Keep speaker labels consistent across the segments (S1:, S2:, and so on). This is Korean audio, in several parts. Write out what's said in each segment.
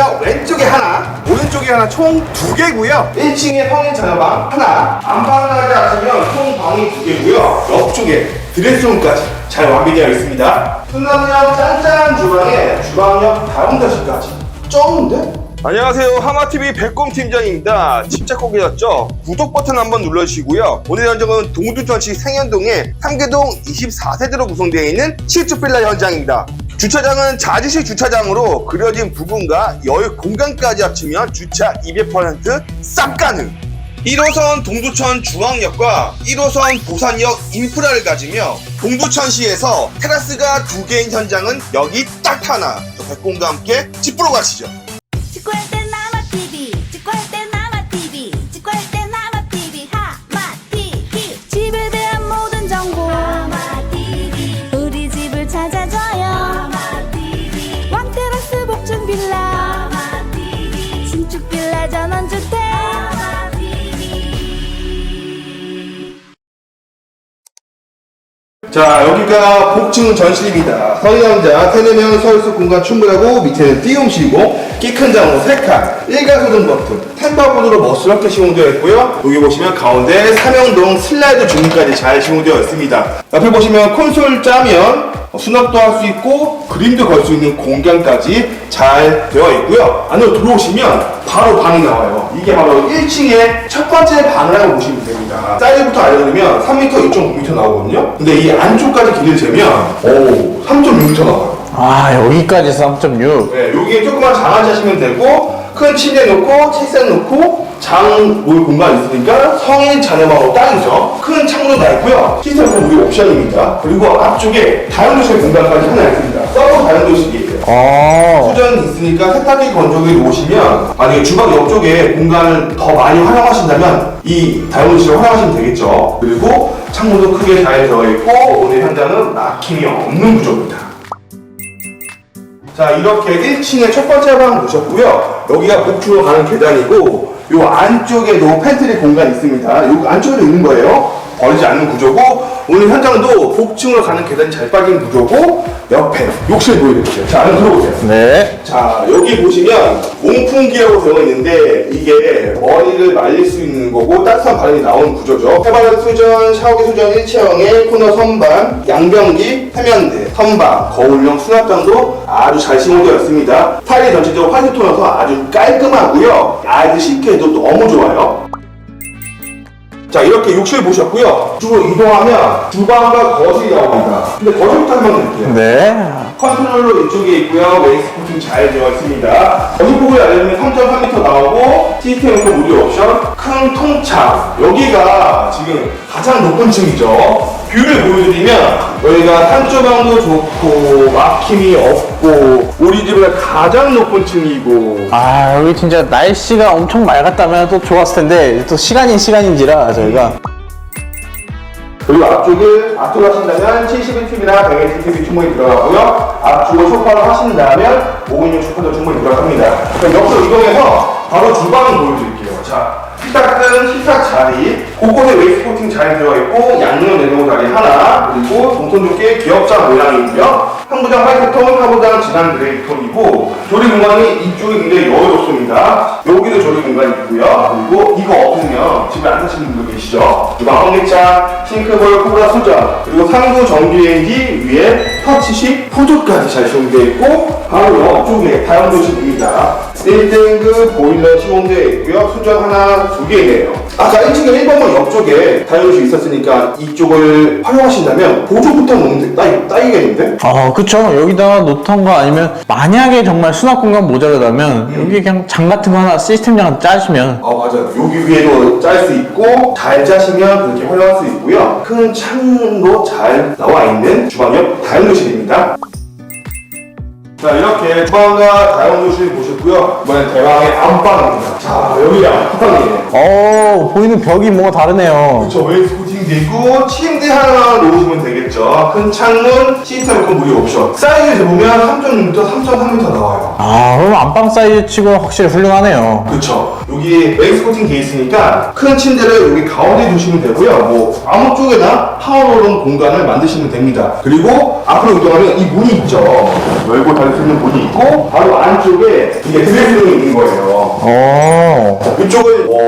S1: 테라스가 왼쪽에 하나, 오른쪽에 하나 총 두 개고요. 1층에 성인 자녀방 하나, 안방까지 하시면 총 방이 두 개고요. 옆쪽에 드레스룸까지 잘 완비되어 있습니다. 순남역 짠짠한 주방에 주방역 다용도실까지 쩌는데?
S2: 안녕하세요 하마TV 백곰 팀장입니다 집 찾고 계셨죠? 구독 버튼 한번 눌러주시고요 오늘 현장은 동두천시 생현동의 삼계동 24세대로 구성되어 있는 실주 빌라 현장입니다 주차장은 자주식 주차장으로 그려진 부분과 여유 공간까지 합치면 주차 200%싹 가능. 1호선 동두천 중앙역과 1호선 보산역 인프라를 가지며 동두천시에서 테라스가 두 개인 현장은 여기 딱 하나. 저 백곰과 함께 집 보러 가시죠
S1: 여기가 복층 전실입니다. 서희남자 세네명 서울수 공간 충분하고 밑에는 띄움실이고 키 큰 장으로 3칸 일가소등 버튼 템바보드로 멋스럽게 시공되어 있고요. 여기 보시면 가운데 삼형동 슬라이드 주문까지 잘 시공되어 있습니다. 옆에 보시면 콘솔 짜면 수납도 할 수 있고 그림도 걸 수 있는 공간까지 잘 되어 있고요. 안으로 들어오시면 바로 방이 나와요. 이게 바로 1층의 첫 번째 방이라고 보시면 됩니다. 사이즈부터 알려드리면 3m 2.9m 나오거든요. 근데 이 안쪽까지 길이를 재면 오 3.6m 나와요
S3: 아 여기까지 3.6
S1: 네, 여기에 조그만 장아찌 하시면 되고 큰 침대 놓고 책상 놓고 장 놓을 공간 있으니까 성인 자녀방으로 딱이죠. 큰 창문도 다 있고요. 시스템은 우리 옵션입니다. 그리고 앞쪽에 다용도실 공간까지 하나 있습니다. 서브 다용도실이에요.
S3: 어.
S1: 수전 있으니까 세탁기 건조기 놓으시면 만약에 주방 옆쪽에 공간을 더 많이 활용하신다면 이 다용도실을 활용하시면 되겠죠. 그리고 창문도 크게 잘 되어 있고 오늘 현장은 막힘이 없는 구조입니다 자 이렇게 1층에 첫 번째 방 보셨고요. 여기가 복층으로 가는 계단이고 요 안쪽에도 팬트리 공간이 있습니다. 요 안쪽에도 있는 거예요. 버리지 않는 구조고 오늘 현장도 복층으로 가는 계단이 잘 빠진 구조고 옆에 욕실 보여드릴게요. 자 안으로 들어오세요.
S3: 네.
S1: 자 여기 보시면 온풍기라고 되어 있는데 이게 머리를 말릴 수 있는 거고 따뜻한 바람이 나오는 구조죠. 해바라기 수전, 샤워기 수전 일체형에 코너 선반, 양변기, 세면대, 선반, 거울용 수납장도 아주 잘 시공되어 있습니다. 타일이 전체적으로 화이트 톤이어서 아주 깔끔하고요. 아주 씻기에도 너무 좋아요 자 이렇게 욕실 보셨고요 주로 이동하면 주방과 거실이 나옵니다 근데 거실부터 한번 드릴게요
S3: 네.
S1: 컨트롤러 이쪽에 있고요. 웨이스코팅 잘 되어 있습니다. 거실폭을 알려면 3.3m 나오고 시스템 그 무료 옵션 큰 통창 여기가 지금 가장 높은 층이죠. 뷰를 보여드리면 여기가 산조망도 좋고 막힘이 없고 우리 집의 가장 높은 층이고
S3: 아 여기 진짜 날씨가 엄청 맑았다면 또 좋았을 텐데 또 시간이 시간인지라 저희가
S1: 그리고 앞쪽을 앞쪽을 하신다면 71TV나 100인치 충분히 들어가고요. 앞쪽을 소파를 하신다면 5인용 소파도 충분히 들어갑니다. 그럼 옆으로 이동해서 바로 주방을 보여드릴게요. 자, 식탁은 식탁 자리, 곳곳에 웨이스 코팅 잘 들어있고 양면 내놓은 자리 하나, 그리고 동톤 좋게 기업장 모양이고요. 항부장 화이트톤, 하부장 진한 그레이 톤이고 조리 공간이 이쪽이 굉장히 여유롭습니다. 여기도 조리 공간이 있고요. 그리고 이거 없으면 집에 안 사시는 분들 계시죠? 주방 환기창, 싱크볼, 코브라 수전, 그리고 상부 전기레인지 위에 터치식 푸드까지 잘 시공되어 있고 바로 옆쪽에 다용도실입니다. 1등급 보일러 시공되어 있고요. 수전 하나, 두 개네요. 아까 1층에 1번만 옆쪽에 다용도실 있었으니까 이쪽을 활용하신다면 보조부터 놓는 데 따이, 따이겠는데?
S3: 아 그쵸 여기다가 놓던가 아니면 만약에 정말 수납 공간 모자르다면 여기 그냥 장 같은 거 하나 시스템장 하나 짜시면
S1: 아 맞아요. 여기 위에도 짤 수 있고 잘 짜시면 그렇게 활용할 수 있고요. 큰 창문도 잘 나와 있는 주방역 다용도실입니다. 자 이렇게 주방과 다용도실 보셨고요. 이번엔 대왕의 안방입니다. 자 여기가 안방이에요.
S3: 어 보이는 벽이 뭔가 다르네요
S1: 저 웨이스 코팅도 있고 침대 하나 놓으시면 되겠죠. 큰 창문, 시스템 큰 무료 옵션. 사이즈 재보면 3.6m, 3.3m 나와요.
S3: 아 그럼 안방 사이즈 치고 확실히 훌륭하네요
S1: 그렇죠. 여기 웨이스 코팅 돼 있으니까 큰 침대를 여기 가운데 두시면 되고요. 뭐 아무 쪽에나 파워롤 공간을 만드시면 됩니다. 그리고 앞으로 이동하면 이 문이 있죠. 열고 닫을 수 있는 문이 있고 바로 안쪽에 이게 드레스룸이 있는 거예요.
S3: 어.
S1: 이쪽을 뭐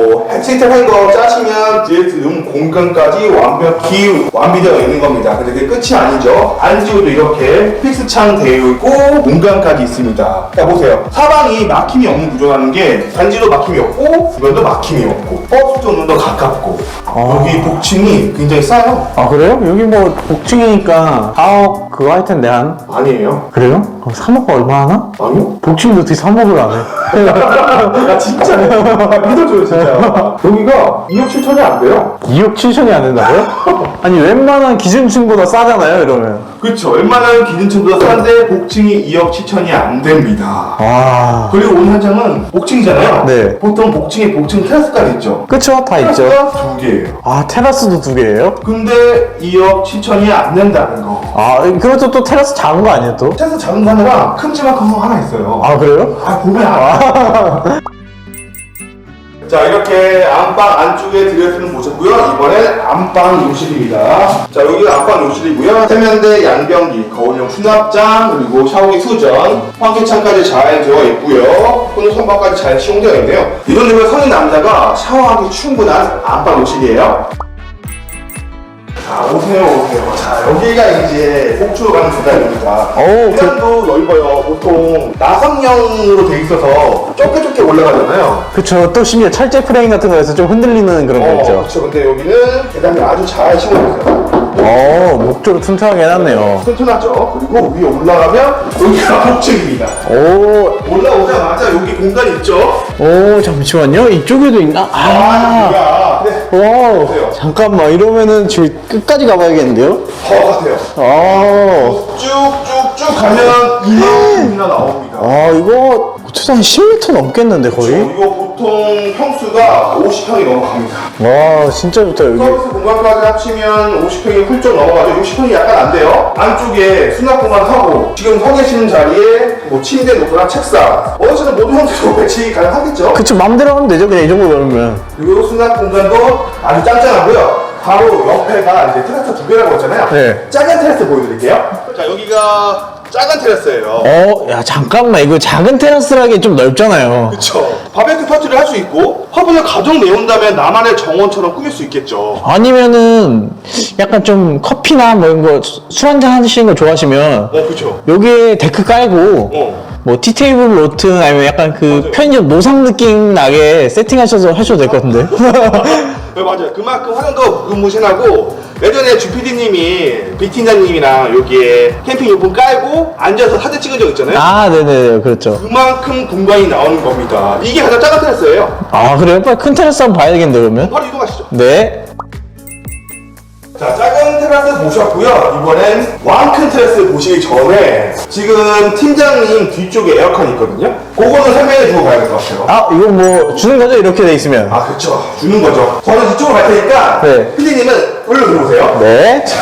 S1: 시스템한 거 짜시면 드레스룸 공간까지 완벽히 완비되어 있는 겁니다. 근데 그게 끝이 아니죠. 안쪽에도 이렇게 픽스 창 되어 있고 공간까지 있습니다. 자 보세요. 사방이 막힘이 없는 구조라는 게 단지도 막힘이 없고 이건도 막힘이 없고 버스 정도 가깝고 여기 복층이 굉장히 싸요.
S3: 아 그래요? 여기 뭐 복층이니까 4억 그거 할 텐데 한
S1: 아니에요?
S3: 그래요? 그럼 3억 얼마 하나?
S1: 아니요?
S3: 복층인데 어떻게 3억을 안 해?
S1: 야 진짜 믿어줘요 진짜 여기가 2억 7천이 안 돼요?
S3: 2억 7천이 안 된다고요? 아니 웬만한 기준층보다 싸잖아요 이러면.
S1: 그쵸. 웬만한 기준층보다 싼데 복층이 2억 7천이 안 됩니다.
S3: 와
S1: 그리고 오늘 현장은 복층이잖아요.
S3: 네.
S1: 보통 복층에 복층 테라스까지 있죠.
S3: 그쵸 다 있죠.
S1: 테라스가 두 개예요.
S3: 아 테라스도 두 개예요?
S1: 근데 2억 7천이 안 된다는 거.
S3: 아 그것도 또 테라스 작은 거 아니에요 또?
S1: 테라스 작은 거 하나랑 큼지막한 거 하나 있어요.
S3: 아 그래요?
S1: 아 보면 알아 자 이렇게 안방 안쪽에 드레스는 보셨고요. 이번엔 안방 욕실입니다. 자 여기가 안방 욕실이고요. 세면대 양변기 거울용 수납장 그리고 샤워기 수전 환기창까지 잘 되어 있고요. 손 선반까지 잘 시공되어 있네요. 이 정도면 성인 남자가 샤워하기 충분한 안방 욕실이에요 자 오세요 오세요. 자 여기가 이제 복주로 가는 계단입니다.
S3: 오, 그-
S1: 계단도 넓어요. 보통 나선형으로 돼 있어서 좁게 좁게 올라가잖아요.
S3: 그쵸. 또 심지어 철제 프레임 같은 거에서 좀 흔들리는 그런 거
S1: 어,
S3: 있죠.
S1: 그렇죠 근데 여기는 계단이 아주 잘 심어졌어요.
S3: 어 목조로 튼튼하게 해놨네요.
S1: 튼튼하죠. 그리고 위에 올라가면 여기가 복층입니다.
S3: 오,
S1: 올라오자마자 여기 공간이 있죠?
S3: 오 잠시만요. 이쪽에도 있나?
S1: 아.
S3: 아
S1: 여기가 네,
S3: 와. 잠깐만 이러면은 지금 끝까지 가봐야겠는데요?
S1: 더 같아요
S3: 아,
S1: 쭉쭉쭉 가면 이만큼이나 나옵니다
S3: 아 이거 한 10m 넘겠는데 거의?
S1: 이거 보통 평수가 50평이 넘어갑니다
S3: 와 진짜 좋다 여기
S1: 서비스 공간까지 합치면 50평이 훌쩍 넘어가죠. 60평이 약간 안 돼요. 안쪽에 수납 공간하고 지금 서 계시는 자리에 뭐 침대 놓거나 책상 시는 모든 형태로 배치 가능하겠죠.
S3: 그쵸 맘대로 하면 되죠 그냥 이 정도 넣으면
S1: 그리고 수납 공간도 아주 짱짱하고요. 바로 옆에가 이제 테라스 두 개라고 했잖아요.
S3: 네.
S1: 작은 테라스 보여드릴게요. 자 여기가 작은 테라스예요.
S3: 어? 야 잠깐만 이거 작은 테라스라기 좀 넓잖아요
S1: 그쵸. 바베큐 파티를 할 수 있고 화분을 가족 내온다면 나만의 정원처럼 꾸밀 수 있겠죠.
S3: 아니면은 약간 좀 커피나 뭐 이런 거 술 한잔 하시는 거 좋아하시면
S1: 어 그쵸.
S3: 여기에 데크 깔고
S1: 어.
S3: 뭐 티테이블 로튼 아니면 약간 그 편의점 노상 느낌 나게 세팅하셔서 하셔도 될 것 같은데
S1: 네, 맞아요. 그만큼 활용도 무궁무진하고 예전에 주피디님이 빅팀장님이랑 여기에 캠핑 용품 깔고 앉아서 사진 찍은 적 있잖아요.
S3: 아 네네 그렇죠
S1: 그만큼 공간이 나오는 겁니다. 이게 가장 작은 테라스예요.
S3: 아 그래요? 빨리 큰 테라스 한번 봐야겠는데 그러면
S1: 바로 이동하시죠.
S3: 네
S1: 자, 테라스 보셨고요. 이번엔 왕큰 테라스 보시기 전에 지금 팀장님 뒤쪽에 에어컨 있거든요. 그거는 설명해 주고 가야 될 것 같아요.
S3: 아 이거 뭐 주는 거죠 이렇게 돼 있으면
S1: 아, 그쵸. 주는 거죠. 저는 이쪽으로 갈 테니까
S3: 네.
S1: 피디님은 올려 들어오세요.
S3: 네
S1: 자,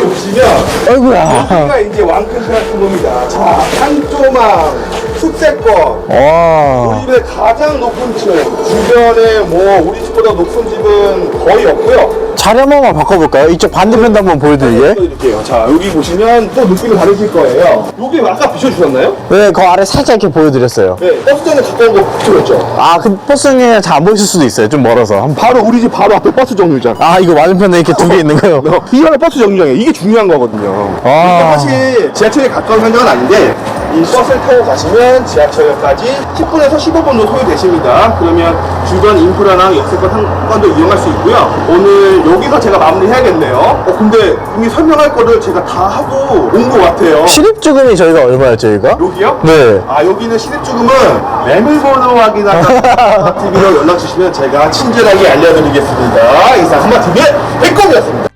S1: 보시면
S3: 아이고야
S1: 여기가 이제 왕큰 테라스룸입니다. 자, 한조망, 숲세권,
S3: 와
S1: 우리 집의 가장 높은 층, 주변에 뭐 우리 집보다 높은 집은 거의 없고요.
S3: 자리 한 번만 바꿔볼까요? 이쪽 반대편도 한번 보여드리게
S1: 보여드릴게요. 자, 여기 보시면 또 느낌이 다르실 거예요. 여기 아까 비춰주셨나요?
S3: 네, 그 아래 살짝 이렇게 보여드렸어요
S1: 네, 버스장에 가까운 거 비춰줬죠?
S3: 아 그 버스는 잘 안 보이실 수도 있어요 좀 멀어서 한번 봐-
S1: 바로 우리 집 바로 앞에 버스 정류장.
S3: 아 이거 맞은편에 이렇게 두 개 있는 거요
S1: 어, 이 하나 버스 정류장이에요. 이게 중요한 거거든요.
S3: 아.
S1: 사실 지하철에 가까운 현장은 아닌데 이 버스를 타고 가시면 지하철역까지 10분에서 15분 정도 소요되십니다. 그러면 주변 인프라나 역세권 한 번도 이용할 수 있고요. 오늘 여기서 제가 마무리해야겠네요. 어, 근데 이미 설명할 거를 제가 다 하고 온 것 같아요.
S3: 실입주금이 저희가 얼마였죠 이거?
S1: 여기요?
S3: 네
S1: 아 여기는 시립주금은 매물번호 확인하다 TV로 연락 주시면 제가 친절하게 알려드리겠습니다. 이상 한마TV